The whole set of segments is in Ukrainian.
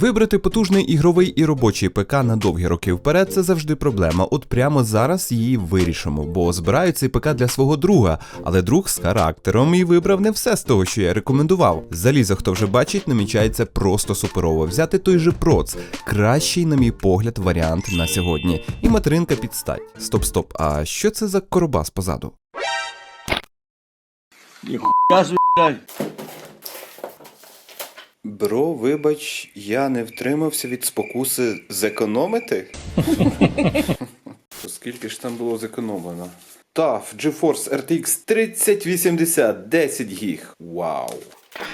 Вибрати потужний ігровий і робочий ПК на довгі роки вперед це завжди проблема. От прямо зараз її вирішимо, бо збираю цей ПК для свого друга, але друг з характером і вибрав не все з того, що я рекомендував. Залізо, хто вже бачить, намічається просто суперово. Взяти той же проц, кращий, на мій погляд, варіант на сьогодні. І материнка під стать. Стоп, стоп. А що це за коробас позаду? Ніхуя блядь. Бро, вибач, я не втримався від спокуси зекономити. Скільки ж там було зекономлено? TAF GeForce RTX 3080 10 гіг. Вау.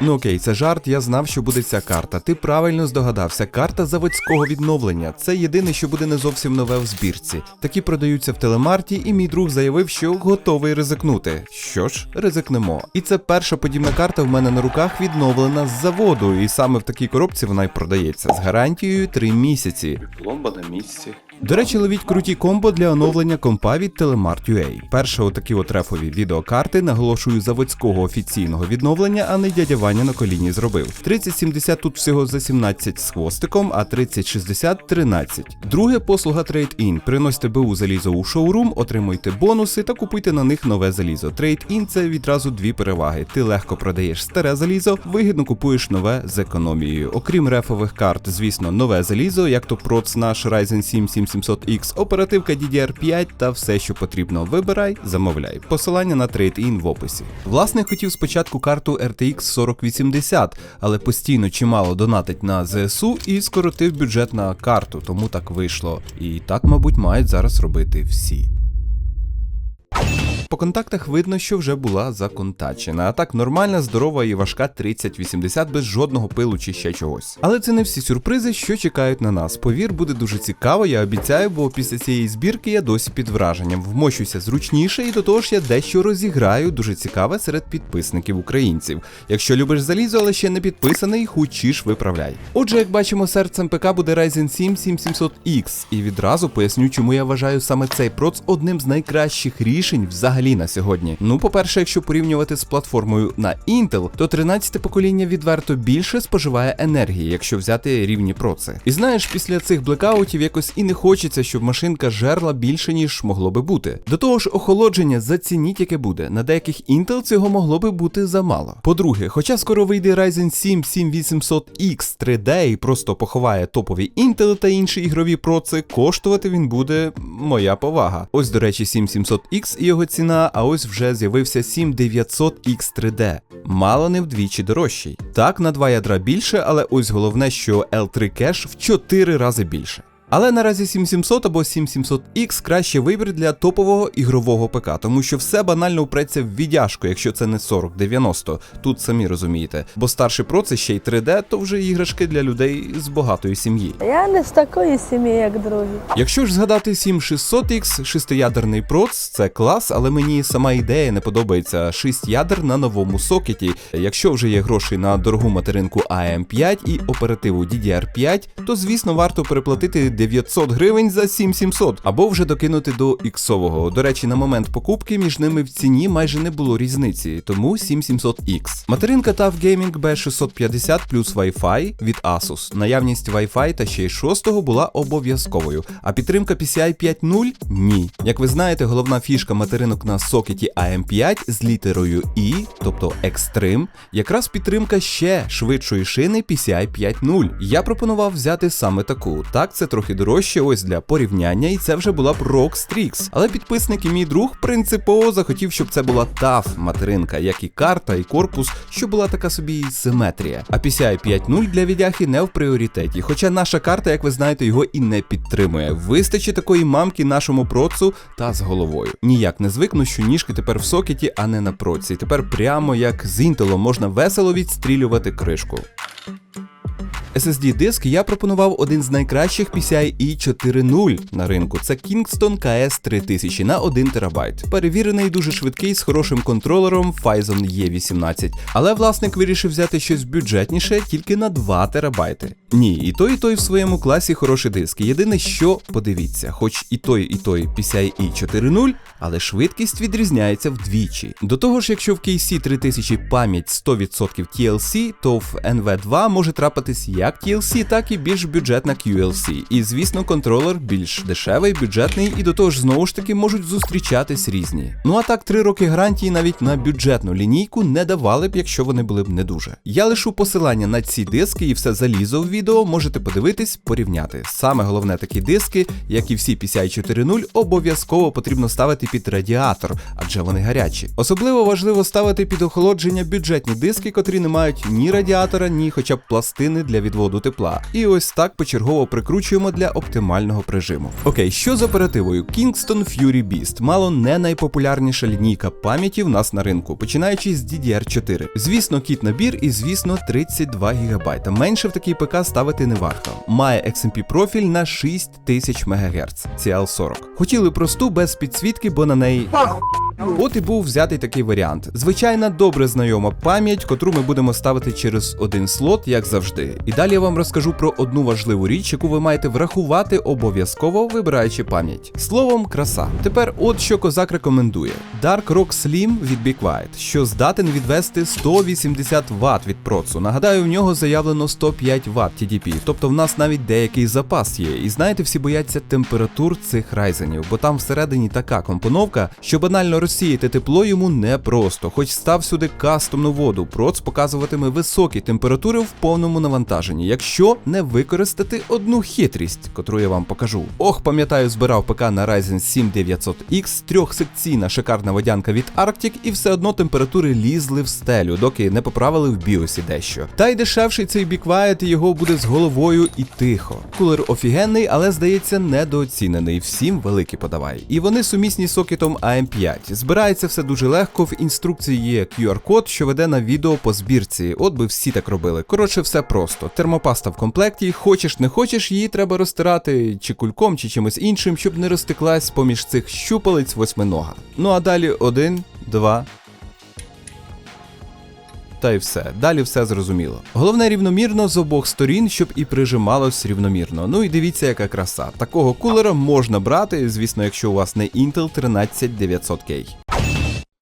Ну окей, це жарт, я знав, що буде ця карта. Ти правильно здогадався. Карта заводського відновлення. Це єдине, що буде не зовсім нове в збірці. Такі продаються в телемарті, і мій друг заявив, що готовий ризикнути. Що ж, ризикнемо. І це перша подібна карта в мене на руках відновлена з заводу, і саме в такій коробці вона й продається з гарантією 3 місяці. Пломба на місці. До речі, ловіть круті комбо для оновлення компа від Telemart.ua. Перше отакі от рефові відеокарти, наголошую, заводського офіційного відновлення, а не дядя Ваня на коліні зробив. 3070 тут всього за 17 з хвостиком, а 3060 13. Друге послуга Trade-in. Приносьте БУ залізо у шоурум, отримуйте бонуси та купуйте на них нове залізо. Trade-in – це відразу дві переваги. Ти легко продаєш старе залізо, вигідно купуєш нове з економією. Окрім рефових карт, звісно, нове залізо, як то проц наш Ryzen 7 7700X, оперативка DDR5 та все, що потрібно. Вибирай, замовляй. Посилання на трейд-ін в описі. Власне, хотів спочатку карту RTX 4080, але постійно чимало донатить на ЗСУ і скоротив бюджет на карту, тому так вийшло. І так, мабуть, мають зараз робити всі. По контактах видно, що вже була законтачена. А так нормальна, здорова і важка 3080 без жодного пилу чи ще чогось. Але це не всі сюрпризи, що чекають на нас. Повір, буде дуже цікаво, я обіцяю, бо після цієї збірки я досі під враженням. Вмощуся зручніше, і до того ж я дещо розіграю дуже цікаве серед підписників українців. Якщо любиш залізо, але ще не підписаний, хучіш виправляй. Отже, як бачимо, серцем ПК буде Ryzen 7 7700X, і відразу поясню, чому я вважаю саме цей проц одним з найкращих рішень взагалі на сьогодні. Ну, по-перше, якщо порівнювати з платформою на Intel, то 13 покоління відверто більше споживає енергії, якщо взяти рівні проци. І знаєш, після цих блекаутів якось і не хочеться, щоб машинка жерла більше, ніж могло би бути. До того ж, охолодження зацініть, яке буде. На деяких Intel цього могло би бути замало. По-друге, хоча скоро вийде Ryzen 7 7800X 3D і просто поховає топові Intel та інші ігрові проци, коштувати він буде моя повага. Ось, до речі, 7700X і його ціна, а ось вже з'явився 7900X 3D. Мало не вдвічі дорожчий. Так, на два ядра більше, але ось головне, що L3 кеш в 4 рази більше. Але наразі 7700 або 7700X краще вибір для топового ігрового ПК, тому що все банально впреться в віддяжку, якщо це не 4090. Тут самі розумієте. Бо старший про це ще й 3D, то вже іграшки для людей з багатої сім'ї. Я не з такої сім'ї, як другі. Якщо ж згадати 7600X, шестиядерний проц, це клас, але мені сама ідея не подобається. 6 ядер на новому сокеті. Якщо вже є гроші на дорогу материнку AM5 і оперативу DDR5, то звісно варто переплатити 900 гривень за 7700, або вже докинути до іксового. До речі, на момент покупки між ними в ціні майже не було різниці, тому 7700X. Материнка TAF Gaming B650 плюс Wi-Fi від Asus. Наявність Wi-Fi та ще й 6 була обов'язковою. А підтримка PCI 5.0 ні. Як ви знаєте, головна фішка материнок на сокеті AM5 з літерою I, тобто Extreme, якраз підтримка ще швидшої шини PCI 5.0. Я пропонував взяти саме таку. Так, це трохи дорожче, ось для порівняння, і це вже була б ROG Strix. Але підписник і мій друг принципово захотів, щоб це була TAF материнка, як і карта, і корпус, що була така собі симетрія. А PCI 5.0 для відяхи не в пріоритеті. Хоча наша карта, як ви знаєте, його і не підтримує. Вистачить такої мамки нашому процу та з головою. Ніяк не звикну, що ніжки тепер в сокеті, а не на проці. Тепер прямо як з інтелом можна весело відстрілювати кришку. SSD диск я пропонував один з найкращих PCIe 4.0 на ринку. Це Kingston KS 3000 на 1 ТБ. Перевірений, дуже швидкий з хорошим контролером Phison E18. Але власник вирішив взяти щось бюджетніше тільки на 2 ТБ. Ні, і той, і той в своєму класі хороші диски. Єдине, що подивіться, хоч і той, і той PCIe 4.0, але швидкість відрізняється вдвічі. До того ж, якщо в KC 3000 пам'ять 100% TLC, то в NV2 може трапитись як TLC, так і більш бюджетна QLC. І звісно, контролер більш дешевий, бюджетний, і до того ж знову ж таки можуть зустрічатись різні. Ну а так, 3 роки гарантії навіть на бюджетну лінійку не давали б, якщо вони були б не дуже. Я лишу посилання на ці диски і все залізо в відео, можете подивитись, порівняти. Саме головне такі диски, як і всі PCI 4.0, обов'язково потрібно ставити під радіатор, адже вони гарячі. Особливо важливо ставити під охолодження бюджетні диски, котрі не мають ні радіатора, ні хоча б пластини для відводу тепла. І ось так почергово прикручуємо для оптимального прижиму. Окей, що з оперативою? Kingston Fury Beast мало не найпопулярніша лінійка пам'яті в нас на ринку, починаючи з DDR4. Звісно, кіт набір і звісно 32 ГБ. Менше в такий ПК ставити не варто. Має XMP профіль на 6000 МГц, CL40. Хотіли просту без підсвітки, бо на неї. От і був взятий такий варіант. Звичайна добре знайома пам'ять, котру ми будемо ставити через один слот, як завжди. І далі я вам розкажу про одну важливу річ, яку ви маєте врахувати обов'язково вибираючи пам'ять. Словом, краса. Тепер, от що козак рекомендує: Dark Rock Slim від Be Quiet, що здатен відвести 180 Вт від процу. Нагадаю, в нього заявлено 105 Вт TDP, тобто в нас навіть деякий запас є. І знаєте, всі бояться температур цих райзенів, бо там всередині така компоновка, що банально розсіяти тепло йому непросто, хоч став сюди кастомну воду. Проц показуватиме високі температури в повному навантаженні, якщо не використати одну хитрість, котру я вам покажу. Ох, пам'ятаю, збирав ПК на Ryzen 7 900X, трьохсекційна шикарна водянка від Arctic, і все одно температури лізли в стелю, доки не поправили в біосі дещо. Та й дешевший цей і його буде з головою і тихо. Кулер офігенний, але здається недооцінений. Всім великий подавай. І вони сумісні з сокетом AM5. Збирається все дуже легко. В інструкції є QR-код, що веде на відео по збірці. От би всі так робили. Коротше, все просто. Термопаста в комплекті. Хочеш, не хочеш, її треба розтирати чи кульком, чи чимось іншим, щоб не розтеклась поміж цих щупалець восьминога. Ну а далі один, два. Та й все. Далі все зрозуміло. Головне рівномірно з обох сторін, щоб і прижималось рівномірно. Ну і дивіться, яка краса. Такого кулера можна брати, звісно, якщо у вас не Intel 13900K.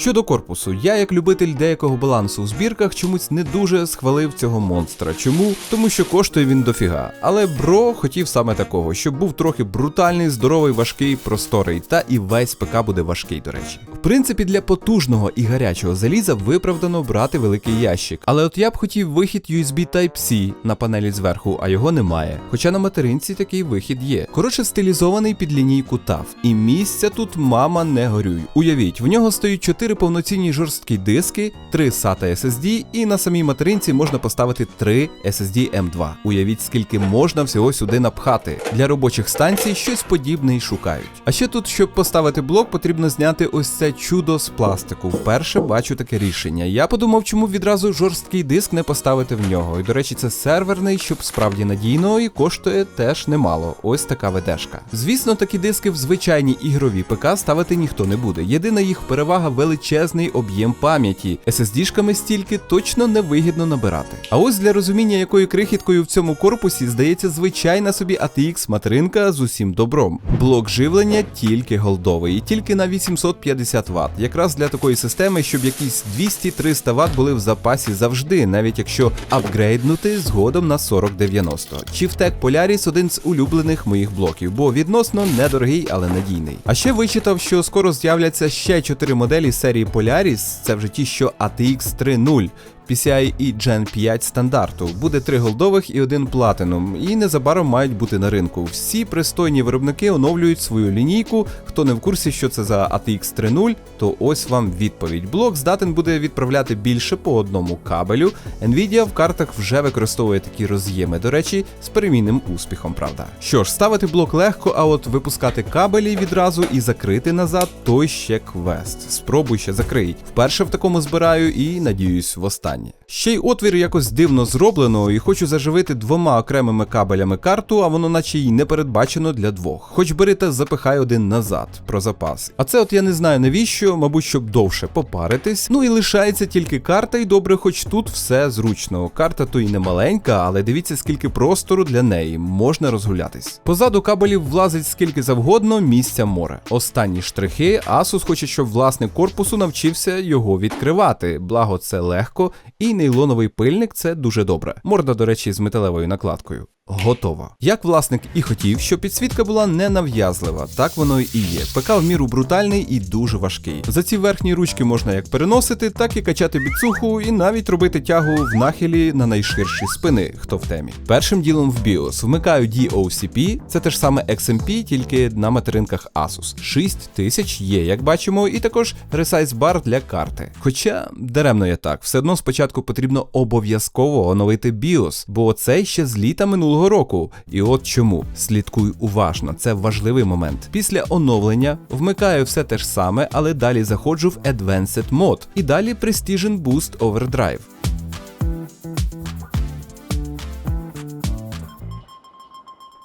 Щодо корпусу, я як любитель деякого балансу в збірках чомусь не дуже схвалив цього монстра. Чому? Тому що коштує він дофіга. Але бро хотів саме такого, щоб був трохи брутальний, здоровий, важкий, просторий, та і весь ПК буде важкий, до речі. В принципі, для потужного і гарячого заліза виправдано брати великий ящик. Але от я б хотів вихід USB Type-C на панелі зверху, а його немає. Хоча на материнці такий вихід є. Коротше, стилізований під лінійку TAF. І місця тут мама не горюй. Уявіть, в нього стоїть 4 повноцінні жорсткі диски, 3 SATA SSD, і на самій материнці можна поставити 3 SSD M2. Уявіть, скільки можна всього сюди напхати. Для робочих станцій щось подібне й шукають. А ще тут, щоб поставити блок, потрібно зняти ось це чудо з пластику. Вперше бачу таке рішення. Я подумав, чому відразу жорсткий диск не поставити в нього. І до речі, це серверний, щоб справді надійно і коштує теж немало. Ось така ведешка. Звісно, такі диски в звичайній ігрові ПК ставити ніхто не буде. Єдина їх перевага величезний об'єм пам'яті. SSD-шками стільки точно невигідно набирати. А ось для розуміння, якою крихіткою в цьому корпусі здається звичайна собі ATX материнка з усім добром. Блок живлення тільки голдовий, тільки на 850 Вт. Якраз для такої системи, щоб якісь 200-300 Вт були в запасі завжди, навіть якщо апгрейднути згодом на 4090. Chieftec Polaris один з улюблених моїх блоків, бо відносно недорогий, але надійний. А ще вичитав, що скоро з'являться ще 4 моделі серії Polaris, це вже ті, що ATX 3.0. PCIe Gen 5 стандарту. Буде три голдових і один платинум, і незабаром мають бути на ринку. Всі пристойні виробники оновлюють свою лінійку. Хто не в курсі, що це за ATX 3.0, то ось вам відповідь. Блок здатен буде відправляти більше по одному кабелю. Nvidia в картах вже використовує такі роз'єми, до речі, з перемінним успіхом, правда. Що ж, ставити блок легко, а от випускати кабелі відразу і закрити назад то ще квест. Спробуй ще закрить. Вперше в такому збираю і надіюсь в останнє. Ще й отвір якось дивно зроблено, і хочу заживити двома окремими кабелями карту, а воно наче й не передбачено для двох. Хоч бери та запихай один назад про запас. А це от я не знаю навіщо, мабуть, щоб довше попаритись. Ну і лишається тільки карта, і добре, хоч тут все зручно. Карта то й не маленька, але дивіться, скільки простору для неї можна розгулятись. Позаду кабелів влазить скільки завгодно, місця море. Останні штрихи, Asus хоче, щоб власник корпусу навчився його відкривати. Благо, це легко І нейлоновий пильник це дуже добре. Морда, до речі, з металевою накладкою. Готово. Як власник і хотів, щоб підсвітка була ненав'язлива, так воно і є. ПК в міру брутальний і дуже важкий. За ці верхні ручки можна як переносити, так і качати біцуху, і навіть робити тягу в нахилі на найширші спини, хто в темі. Першим ділом в BIOS вмикаю DOCP, це те ж саме XMP, тільки на материнках Asus. 6000 є, як бачимо, і також Resize Bar для карти. Хоча даремно я так, все одно спочатку потрібно обов'язково оновити BIOS, бо цей ще з літа минулого року. І от чому слідкуй уважно, це важливий момент. Після оновлення вмикаю все те ж саме, але далі заходжу в Advanced Mode і далі Precision Boost Overdrive.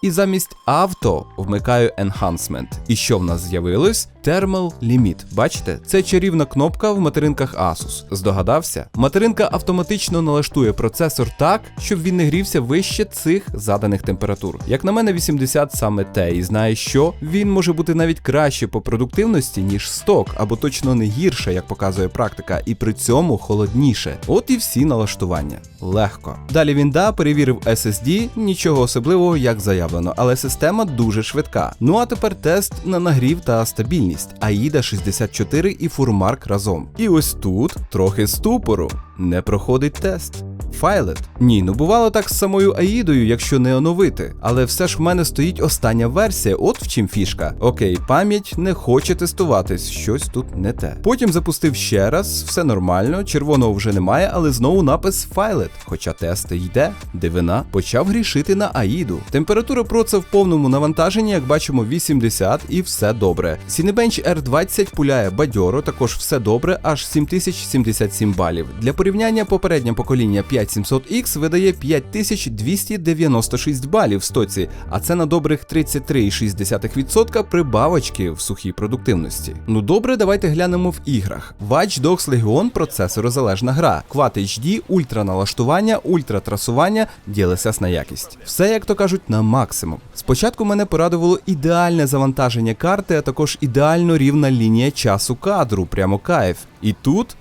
І замість авто вмикаю Enhancement. І що в нас з'явилось? Thermal Limit. Бачите? Це чарівна кнопка в материнках Asus. Здогадався? Материнка автоматично налаштує процесор так, щоб він не грівся вище цих заданих температур. Як на мене, 80 саме те, і знає, що він може бути навіть краще по продуктивності, ніж сток, або точно не гірше, як показує практика, і при цьому холодніше. От і всі налаштування. Легко. Далі він да перевірив SSD, нічого особливого, як заявлено, але система дуже швидка. Ну а тепер тест на нагрів та стабільність. AIDA 64 і Фурмарк разом. І ось тут трохи ступору. Не проходить тест. Файлет? Ні, ну бувало так з самою Аїдою, якщо не оновити. Але все ж в мене стоїть остання версія, от в чим фішка. Окей, пам'ять не хоче тестуватись, щось тут не те. Потім запустив ще раз, все нормально, червоного вже немає, але знову напис Файлет. Хоча тест йде. Дивина почав грішити на Аїду. Температура проца в повному навантаженні, як бачимо, 80 і все добре. Cinebench R20 пуляє бадьоро, також все добре, аж 7077 балів. Для порівняння попереднє покоління 5700X видає 5296 балів в стоці, а це на добрих 33,6% прибавочки в сухій продуктивності. Ну добре, давайте глянемо в іграх. Watch Dogs Legion процесорозалежна гра, Quad HD, ультраналаштування, ультратрасування, DLSS на якість. Все, як то кажуть, на максимум. Спочатку мене порадувало ідеальне завантаження карти, а також ідеально рівна лінія часу кадру, прямо кайф. І тут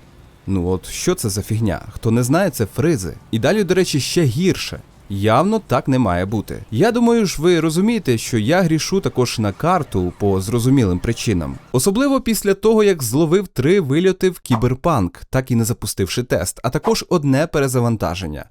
Ну от що це за фігня? Хто не знає, це фризи. І далі, до речі, ще гірше. Явно так не має бути. Я думаю ж, ви розумієте, що я грішу також на карту по зрозумілим причинам. Особливо після того, як зловив три вильоти в кіберпанк, так і не запустивши тест, а також одне перезавантаження.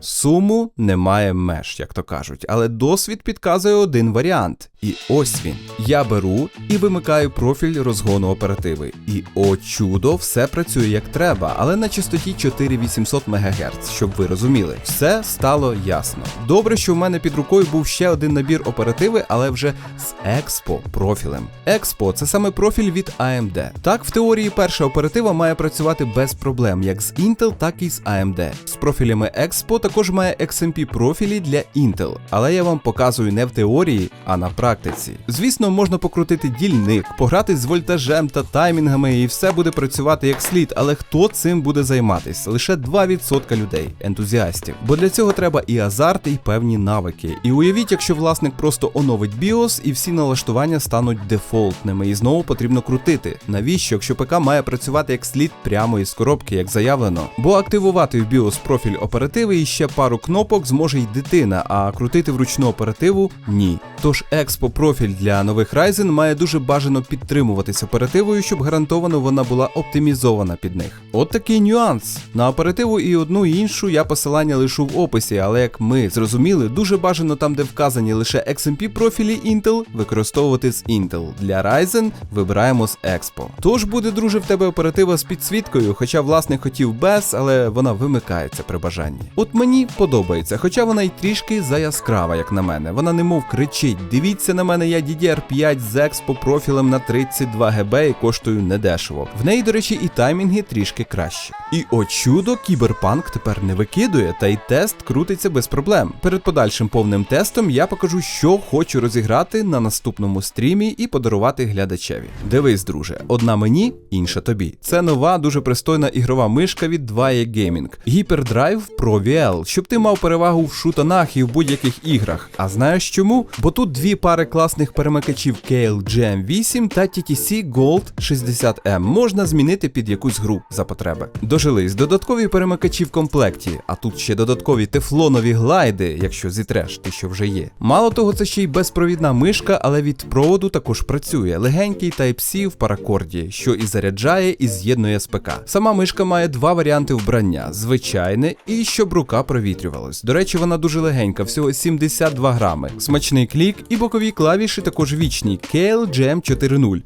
Суму немає меж, як то кажуть, але досвід підказує один варіант. І ось він. Я беру і вимикаю профіль розгону оперативи. І о чудо, все працює як треба, але на частоті 4800 МГц, щоб ви розуміли. Все стало ясно. Добре, що в мене під рукою був ще один набір оперативи, але вже з Expo профілем. Expo це саме профіль від AMD. Так, в теорії перша оператива має працювати без проблем, як з Intel, так і з AMD. З профілями Expo також має XMP профілі для Intel, але я вам показую не в теорії, а на практиці. Звісно, можна покрутити дільник, пограти з вольтажем та таймінгами, і все буде працювати як слід. Але хто цим буде займатись? Лише 2% людей, ентузіастів. Бо для цього треба і азарт, і певні навики. І уявіть, якщо власник просто оновить BIOS і всі налаштування стануть дефолтними, і знову потрібно крутити. Навіщо, якщо ПК має працювати як слід прямо із коробки, як заявлено? Бо активувати в BIOS профіль оперативи і ще пару кнопок зможе й дитина, а крутити вручну оперативу ні. Тож Expo профіль для нових Ryzen має дуже бажано підтримуватись оперативою, щоб гарантовано вона була оптимізована під них. От такий нюанс. На оперативу і одну і іншу я посилання лишу в описі, але як ми зрозуміли, дуже бажано там, де вказані лише XMP профілі Intel, використовувати з Intel. Для Ryzen вибираємо з Expo. Тож буде, друже, в тебе оператива з підсвіткою, хоча власник хотів без, але вона вимикається при бажанні. От мені подобається, хоча вона й трішки заяскрава, як на мене. Вона немов кричить: дивіться на мене, я DDR5 з Expo профілем на 32 ГБ і коштую недешево. В неї, до речі, і таймінги трішки краще. І о чудо, кіберпанк тепер не викидує, та й тест крутиться без проблем. Перед подальшим повним тестом я покажу, що хочу розіграти на наступному стрімі і подарувати глядачеві. Дивись, друже, одна мені, інша тобі. Це нова, дуже пристойна ігрова мишка від 2E Gaming. Hyperdrive Pro VL. KL, щоб ти мав перевагу в шутанах і в будь-яких іграх. А знаєш чому? Бо тут дві пари класних перемикачів KL GM8 та TTC Gold 60M можна змінити під якусь гру за потреби. Дожились додаткові перемикачі в комплекті, а тут ще додаткові тефлонові глайди, якщо зітреш, ти що вже є. Мало того, це ще й безпровідна мишка, але від проводу також працює. Легенький Type-C в паракорді, що і заряджає, і з'єднує з ПК. Сама мишка має два варіанти вбрання: звичайне і щоб рука провітрювалась. До речі, вона дуже легенька, всього 72 грами. Смачний клік і бокові клавіші також вічні KL Jam 4.0.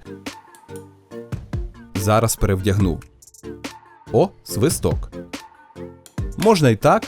Зараз перевдягну. О, свисток. Можна і так,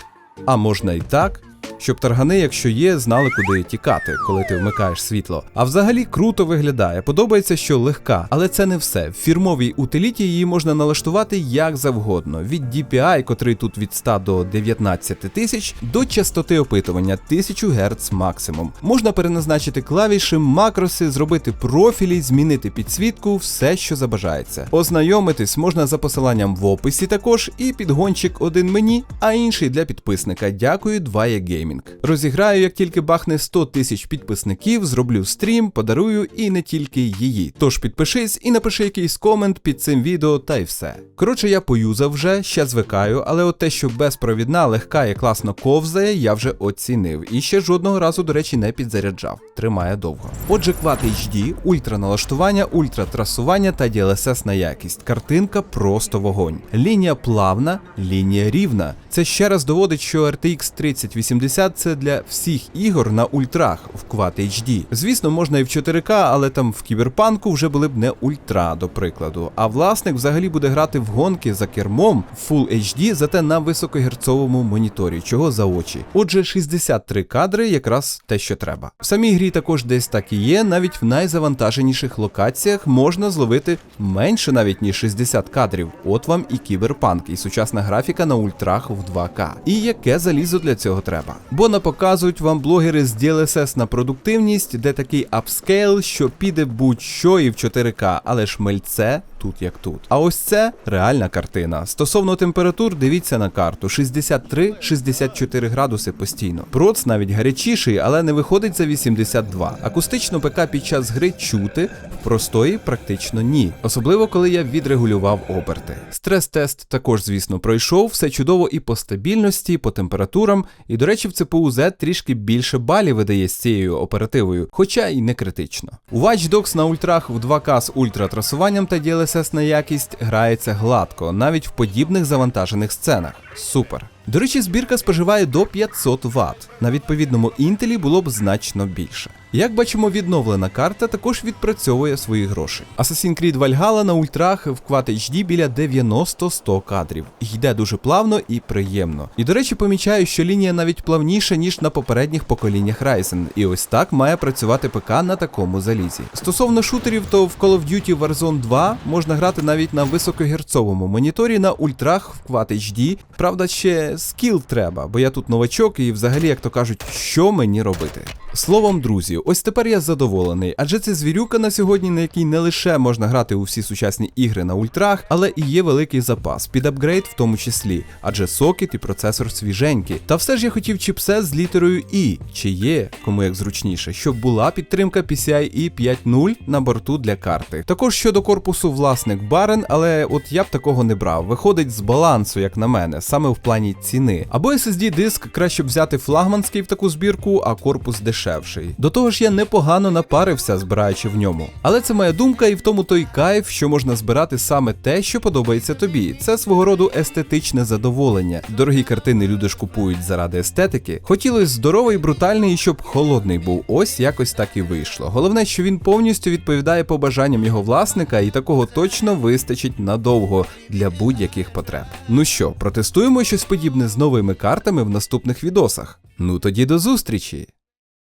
а можна і так. Щоб таргани, якщо є, знали, куди тікати, коли ти вмикаєш світло. А взагалі круто виглядає. Подобається, що легка, але це не все. В фірмовій утиліті її можна налаштувати як завгодно. Від DPI, котрий тут від 100 до 19 тисяч, до частоти опитування 1000 Гц максимум. Можна переназначити клавіші, макроси, зробити профілі, змінити підсвітку, все, що забажається. Ознайомитись можна за посиланням в описі також, і підгончик один мені, а інший для підписника. Дякую, 2 Gaming. Розіграю, як тільки бахне 100 тисяч підписників, зроблю стрім, подарую і не тільки її. Тож підпишись і напиши якийсь комент під цим відео, та й все. Коротше, я поюзав вже, ще звикаю, але от те, що безпровідна, легка і класно ковзає, я вже оцінив. І ще жодного разу, до речі, не підзаряджав. Тримає довго. Отже, квад HD, ультра налаштування, ультра трасування та DLSS на якість. Картинка просто вогонь. Лінія плавна, лінія рівна. Це ще раз доводить, що RTX 3080 це для всіх ігор на ультрах в Quad HD. Звісно, можна і в 4К, але там в кіберпанку вже були б не ультра, до прикладу. А власник взагалі буде грати в гонки за кермом Full HD, зате на високогерцовому моніторі, чого за очі. Отже, 63 кадри якраз те, що треба. В самій грі також десь так і є, навіть в найзавантаженіших локаціях можна зловити менше навіть ніж 60 кадрів. От вам і кіберпанк, і сучасна графіка на ультрах в 2К. І яке залізо для цього треба? Бо напоказують вам блогери з DLSS на продуктивність, де такий апскейл, що піде будь-що і в 4К, але ж мельце тут як тут. А ось це реальна картина. Стосовно температур, дивіться на карту: 63-64 градуси постійно. Проц навіть гарячіший, але не виходить за 82. Акустично ПК під час гри чути, в простої практично ні. Особливо коли я відрегулював оберти. Стрес-тест також, звісно, пройшов, все чудово і по стабільності, і по температурам. І, до речі, в ЦПУ Z трішки більше балів видає з цією оперативою, хоча й не критично. У Watch Dogs на ультрах в 2К з ультратрасуванням та DLSS на якість грається гладко, навіть в подібних завантажених сценах. Супер. До речі, збірка споживає до 500 Вт. На відповідному інтелі було б значно більше. Як бачимо, відновлена карта також відпрацьовує свої гроші. Assassin's Creed Valhalla на ультрах в Quad HD біля 90-100 кадрів. Йде дуже плавно і приємно. І до речі, помічаю, що лінія навіть плавніша, ніж на попередніх поколіннях Ryzen. І ось так має працювати ПК на такому залізі. Стосовно шутерів, то в Call of Duty Warzone 2 можна грати навіть на високогерцовому моніторі на ультрах в Quad HD. Правда, ще скіл треба, бо я тут новачок і взагалі, як то кажуть, що мені робити. Словом, друзі, ось тепер я задоволений, адже це звірюка на сьогодні, на якій не лише можна грати у всі сучасні ігри на ультрах, але і є великий запас під апгрейд в тому числі, адже сокет і процесор свіженькі. Та все ж я хотів чіпсет з літерою І, чи є, кому як зручніше, щоб була підтримка PCIe 5.0 на борту для карти. Також щодо корпусу власник барен, але от я б такого не брав. Виходить з балансу, як на мене, саме в плані ціни. Або SSD диск краще б взяти флагманський в таку збірку, а корпус дешевший. До того ж, я непогано напарився, збираючи в ньому. Але це моя думка, і в тому той кайф, що можна збирати саме те, що подобається тобі. Це свого роду естетичне задоволення. Дорогі картини люди ж купують заради естетики. Хотілося здоровий, брутальний і щоб холодний був. Ось якось так і вийшло. Головне, що він повністю відповідає побажанням його власника, і такого точно вистачить надовго для будь-яких потреб. Ну що, протестуємо щось подібне з новими картами в наступних відосах. Ну тоді до зустрічі!